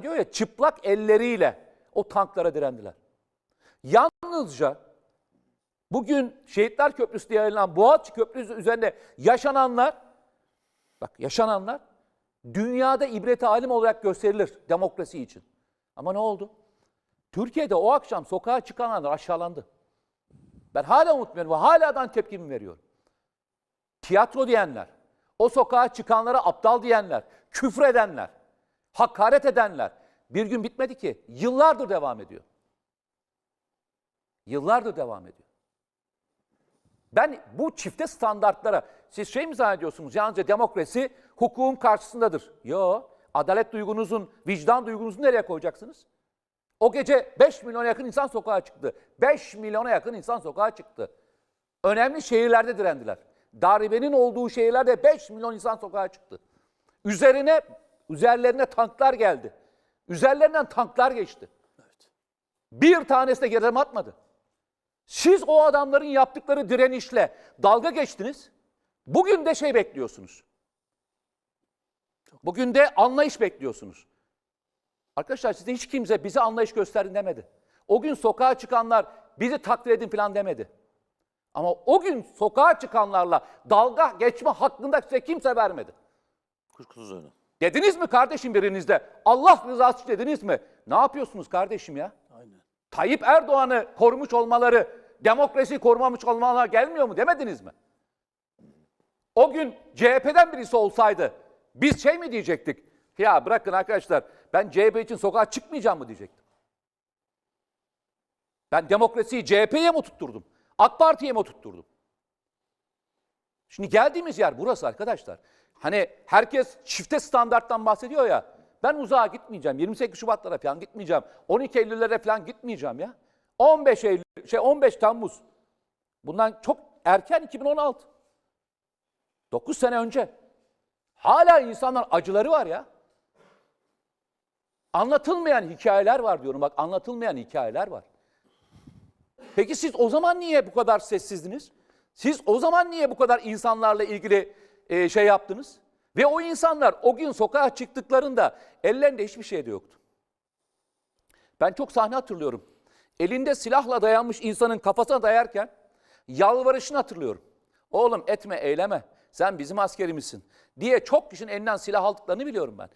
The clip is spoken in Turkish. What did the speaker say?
diyor ya çıplak elleriyle o tanklara direndiler. Yalnızca bugün Şehitler Köprüsü diye yayınlanan Boğaziçi Köprüsü üzerinde yaşananlar bak yaşananlar dünyada ibret alim olarak gösterilir demokrasi için. Ama ne oldu? Türkiye'de o akşam sokağa çıkanlar aşağılandı. Ben hala unutmuyorum ve haladan tepkimi veriyorum. Tiyatro diyenler, o sokağa çıkanlara aptal diyenler, küfredenler, hakaret edenler bir gün bitmedi ki. Yıllardır devam ediyor. Yıllardır devam ediyor. Ben bu çifte standartlara, siz şey mi zannediyorsunuz? Yalnızca demokrasi hukukun karşısındadır. Yo, adalet duygunuzun, vicdan duygunuzu nereye koyacaksınız? O gece 5 milyona yakın insan sokağa çıktı. 5 milyona yakın insan sokağa çıktı. Önemli şehirlerde direndiler. Darbenin olduğu şehirlerde 5 milyon insan sokağa çıktı. Üzerine, üzerlerine tanklar geldi. Üzerlerinden tanklar geçti. Bir tanesi de geri atmadı. Siz o adamların yaptıkları direnişle dalga geçtiniz. Bugün de şey bekliyorsunuz. Bugün de anlayış bekliyorsunuz. Arkadaşlar size hiç kimse bize anlayış gösterin demedi. O gün sokağa çıkanlar bizi takdir edin falan demedi. Ama o gün sokağa çıkanlarla dalga geçme hakkında size kimse vermedi. Kuşkusuz öyle. Dediniz mi kardeşim birinizde? Allah rızası için dediniz mi? Ne yapıyorsunuz kardeşim ya? Aynen. Tayyip Erdoğan'ı korumuş olmaları, demokrasiyi korumamış olmaları gelmiyor mu demediniz mi? O gün CHP'den birisi olsaydı biz şey mi diyecektik? Ya bırakın arkadaşlar ben CHP için sokağa çıkmayacağım mı diyecektim. Ben demokrasiyi CHP'ye mi tutturdum? AK Parti'ye mi tutturdum? Şimdi geldiğimiz yer burası arkadaşlar. Hani herkes çifte standarttan bahsediyor ya. Ben uzağa gitmeyeceğim. 28 Şubatlara falan gitmeyeceğim. 12 Eylül'lere falan gitmeyeceğim ya. 15 Eylül, şey 15 Temmuz. Bundan çok erken 2016. 9 sene önce. Hala insanlar acıları var ya. Anlatılmayan hikayeler var diyorum. Bak anlatılmayan hikayeler var. Peki siz o zaman niye bu kadar sessizdiniz? Siz o zaman niye bu kadar insanlarla ilgili e, şey yaptınız? Ve o insanlar o gün sokağa çıktıklarında ellerinde hiçbir şey de yoktu. Ben çok sahne hatırlıyorum. Elinde silahla dayanmış insanın kafasına dayarken yalvarışını hatırlıyorum. Oğlum etme eyleme sen bizim askerimizsin diye çok kişinin elinden silah aldıklarını biliyorum ben.